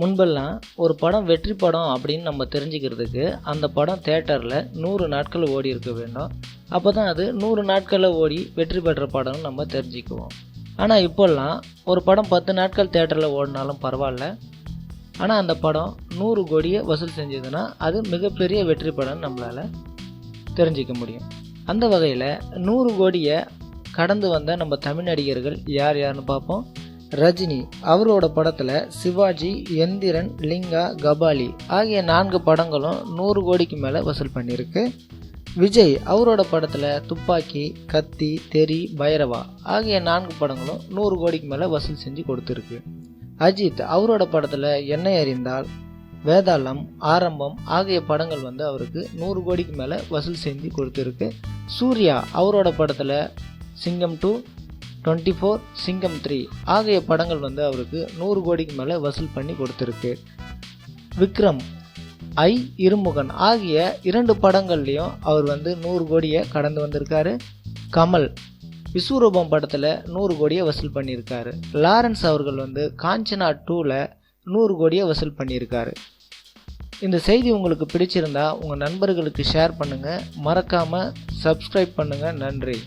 முன்பெல்லாம் ஒரு படம் வெற்றி படம் அப்படின்னு நம்ம தெரிஞ்சுக்கிறதுக்கு அந்த படம் தேட்டரில் நூறு நாட்கள் ஓடி இருக்க வேண்டும். அப்போ தான் அது நூறு நாட்களில் ஓடி வெற்றி பெற்ற படம்னு நம்ம தெரிஞ்சுக்குவோம். ஆனால் இப்போல்லாம் ஒரு படம் பத்து நாட்கள் தேட்டரில் ஓடினாலும் பரவாயில்ல. ஆனால் அந்த படம் நூறு கோடியை வசூல் செஞ்சதுன்னா அது மிகப்பெரிய வெற்றி படம்னு நம்மளால் தெரிஞ்சிக்க முடியும். அந்த வகையில் நூறு கோடியை கடந்து வந்த நம்ம தமிழ் நடிகர்கள் யார் யாருன்னு பார்ப்போம். ரஜினி அவரோட படத்தில் சிவாஜி எந்திரன் லிங்கா கபாலி ஆகிய நான்கு படங்களும் நூறு கோடிக்கு மேலே வசூல் பண்ணியிருக்கு. விஜய் அவரோட படத்தில் துப்பாக்கி கத்தி தெரி பைரவா ஆகிய நான்கு படங்களும் நூறு கோடிக்கு மேலே வசூல் செஞ்சு கொடுத்துருக்கு. அஜித் அவரோட படத்தில் என்னை அறிந்தால் வேதாளம் ஆரம்பம் ஆகிய படங்கள் வந்து அவருக்கு நூறு கோடிக்கு மேலே வசூல் செஞ்சு கொடுத்துருக்கு. சூர்யா அவரோட படத்தில் Singam two twenty four Singam three. ஆகிய படங்கள் வந்து அவருக்கு நூறு கோடிக்கு மேலே வசூல் பண்ணி கொடுத்துருக்கு. விக்ரம் ஐ. இருமுகன் ஆகிய இரண்டு படங்கள்லையும் அவர் வந்து நூறு கோடியை கடந்து வந்திருக்காரு. கமல் விஸ்வரூபம் படத்தில் நூறு கோடியை வசூல் பண்ணியிருக்காரு. லாரன்ஸ் அவர்கள் வந்து காஞ்சனா டூவில் நூறு கோடியை வசூல் பண்ணியிருக்காரு. இந்த செய்தி உங்களுக்கு பிடிச்சிருந்தா உங்கள் நண்பர்களுக்கு ஷேர் பண்ணுங்கள் மறக்காமல் சப்ஸ்கிரைப் பண்ணுங்கள் நன்றி.